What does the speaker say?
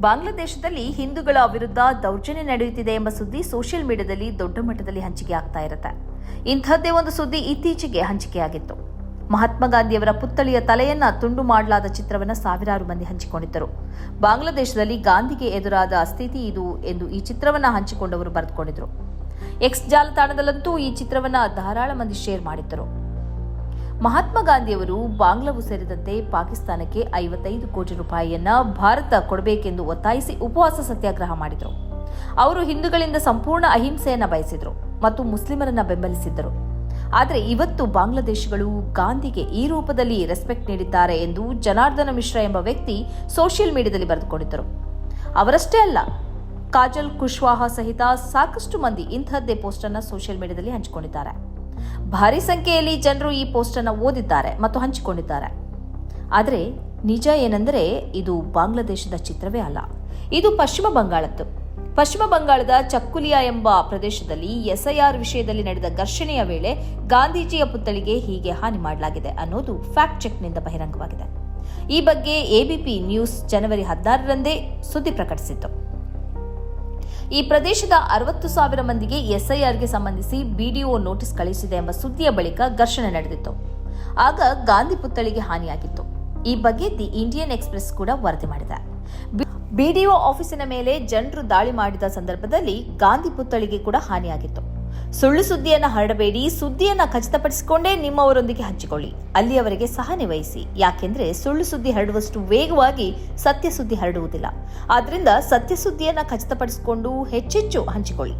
ಬಾಂಗ್ಲಾದೇಶದಲ್ಲಿ ಹಿಂದೂಗಳ ವಿರುದ್ಧ ದೌರ್ಜನ್ಯ ನಡೆಯುತ್ತಿದೆ ಎಂಬ ಸುದ್ದಿ ಸೋಷಿಯಲ್ ಮೀಡಿಯಾದಲ್ಲಿ ದೊಡ್ಡ ಮಟ್ಟದಲ್ಲಿ ಹಂಚಿಕೆ ಆಗ್ತಾ ಇರುತ್ತೆ. ಇಂಥದ್ದೇ ಒಂದು ಸುದ್ದಿ ಇತ್ತೀಚೆಗೆ ಹಂಚಿಕೆಯಾಗಿತ್ತು. ಮಹಾತ್ಮ ಗಾಂಧಿಯವರ ಪುತ್ಥಳಿಯ ತಲೆಯನ್ನ ತುಂಡು ಮಾಡಲಾದ ಚಿತ್ರವನ್ನು ಸಾವಿರಾರು ಮಂದಿ ಹಂಚಿಕೊಂಡಿದ್ದರು. ಬಾಂಗ್ಲಾದೇಶದಲ್ಲಿ ಗಾಂಧಿಗೆ ಎದುರಾದ ಸ್ಥಿತಿ ಇದು ಎಂದು ಈ ಚಿತ್ರವನ್ನ ಹಂಚಿಕೊಂಡವರು ಬರೆದುಕೊಂಡಿದ್ರು. ಎಕ್ಸ್ ಜಾಲತಾಣದಲ್ಲಂತೂ ಈ ಚಿತ್ರವನ್ನ ಧಾರಾಳ ಮಂದಿ ಶೇರ್ ಮಾಡಿದ್ದರು. ಮಹಾತ್ಮ ಗಾಂಧಿಯವರು ಬಾಂಗ್ಲಾವು ಸೇರಿದಂತೆ ಪಾಕಿಸ್ತಾನಕ್ಕೆ ಐವತ್ತೈದು ಕೋಟಿ ರೂಪಾಯಿಯನ್ನ ಭಾರತ ಕೊಡಬೇಕೆಂದು ಒತ್ತಾಯಿಸಿ ಉಪವಾಸ ಸತ್ಯಾಗ್ರಹ ಮಾಡಿದರು. ಅವರು ಹಿಂದೂಗಳಿಂದ ಸಂಪೂರ್ಣ ಅಹಿಂಸೆಯನ್ನ ಬಯಸಿದರು ಮತ್ತು ಮುಸ್ಲಿಮರನ್ನ ಬೆಂಬಲಿಸಿದ್ದರು. ಆದರೆ ಇವತ್ತು ಬಾಂಗ್ಲಾದೇಶಗಳು ಗಾಂಧಿಗೆ ಈ ರೂಪದಲ್ಲಿ ರೆಸ್ಪೆಕ್ಟ್ ನೀಡಿದ್ದಾರೆ ಎಂದು ಜನಾರ್ದನ ಮಿಶ್ರಾ ಎಂಬ ವ್ಯಕ್ತಿ ಸೋಷಿಯಲ್ ಮೀಡಿಯಾದಲ್ಲಿ ಬರೆದುಕೊಂಡಿದ್ದರು. ಅವರಷ್ಟೇ ಅಲ್ಲ, ಕಾಜಲ್ ಕುಶ್ವಾಹ ಸಹಿತ ಸಾಕಷ್ಟು ಮಂದಿ ಇಂಥದ್ದೇ ಪೋಸ್ಟ್ ಅನ್ನ ಸೋಷಿಯಲ್ ಮೀಡಿಯಾದಲ್ಲಿ ಹಂಚಿಕೊಂಡಿದ್ದಾರೆ. ಭಾರಿ ಸಂಖ್ಯೆಯಲ್ಲಿ ಜನರು ಈ ಪೋಸ್ಟನ್ನು ಓದಿದ್ದಾರೆ ಮತ್ತು ಹಂಚಿಕೊಂಡಿದ್ದಾರೆ. ಆದರೆ ನಿಜ ಏನೆಂದರೆ ಇದು ಬಾಂಗ್ಲಾದೇಶದ ಚಿತ್ರವೇ ಅಲ್ಲ. ಇದು ಪಶ್ಚಿಮ ಬಂಗಾಳದ್ದು. ಪಶ್ಚಿಮ ಬಂಗಾಳದ ಚಕ್ಕುಲಿಯಾ ಎಂಬ ಪ್ರದೇಶದಲ್ಲಿ ಎಸ್ಐಆರ್ ವಿಷಯದಲ್ಲಿ ನಡೆದ ಘರ್ಷಣೆಯ ವೇಳೆ ಗಾಂಧೀಜಿಯ ಪುತ್ಥಳಿಗೆ ಹೀಗೆ ಹಾನಿ ಮಾಡಲಾಗಿದೆ ಅನ್ನೋದು ಫ್ಯಾಕ್ಟ್ ಚೆಕ್ನಿಂದ ಬಹಿರಂಗವಾಗಿದೆ. ಈ ಬಗ್ಗೆ ಎಬಿಪಿ ನ್ಯೂಸ್ ಜನವರಿ ಹದಿನಾರರಂದೇ ಸುದ್ದಿ ಪ್ರಕಟಿಸಿತ್ತು. ಈ ಪ್ರದೇಶದ ಅರವತ್ತು ಸಾವಿರ ಮಂದಿಗೆ ಎಸ್ಐಆರ್ಗೆ ಸಂಬಂಧಿಸಿ ಬಿಡಿಒ ನೋಟಿಸ್ ಕಳಿಸಿದೆ ಎಂಬ ಸುದ್ದಿಯ ಬಳಿಕ ಘರ್ಷಣೆ ನಡೆದಿತ್ತು. ಆಗ ಗಾಂಧಿ ಪುತ್ಥಳಿಗೆ ಹಾನಿಯಾಗಿತ್ತು. ಈ ಬಗ್ಗೆ ದಿ ಇಂಡಿಯನ್ ಎಕ್ಸ್ಪ್ರೆಸ್ ಕೂಡ ವರದಿ ಮಾಡಿದೆ. ಬಿಡಿಒ ಆಫೀಸಿನ ಮೇಲೆ ಜನರು ದಾಳಿ ಮಾಡಿದ ಸಂದರ್ಭದಲ್ಲಿ ಗಾಂಧಿ ಪುತ್ಥಳಿಗೆ ಕೂಡ ಹಾನಿಯಾಗಿತ್ತು. ಸುಳ್ಳು ಸುದ್ದಿಯನ್ನ ಹರಡಬೇಡಿ, ಸುದ್ದಿಯನ್ನ ಖಚಿತಪಡಿಸಿಕೊಂಡೇ ನಿಮ್ಮವರೊಂದಿಗೆ ಹಂಚಿಕೊಳ್ಳಿ. ಅಲ್ಲಿಯವರೆಗೆ ಸಹನೆ ವಹಿಸಿ ಯಾಕೆಂದ್ರೆ ಸುಳ್ಳು ಸುದ್ದಿ ಹರಡುವಷ್ಟು ವೇಗವಾಗಿ ಸತ್ಯ ಸುದ್ದಿ ಹರಡುವುದಿಲ್ಲ. ಆದ್ರಿಂದ ಸತ್ಯ ಸುದ್ದಿಯನ್ನ ಖಚಿತಪಡಿಸಿಕೊಂಡು ಹೆಚ್ಚೆಚ್ಚು ಹಂಚಿಕೊಳ್ಳಿ.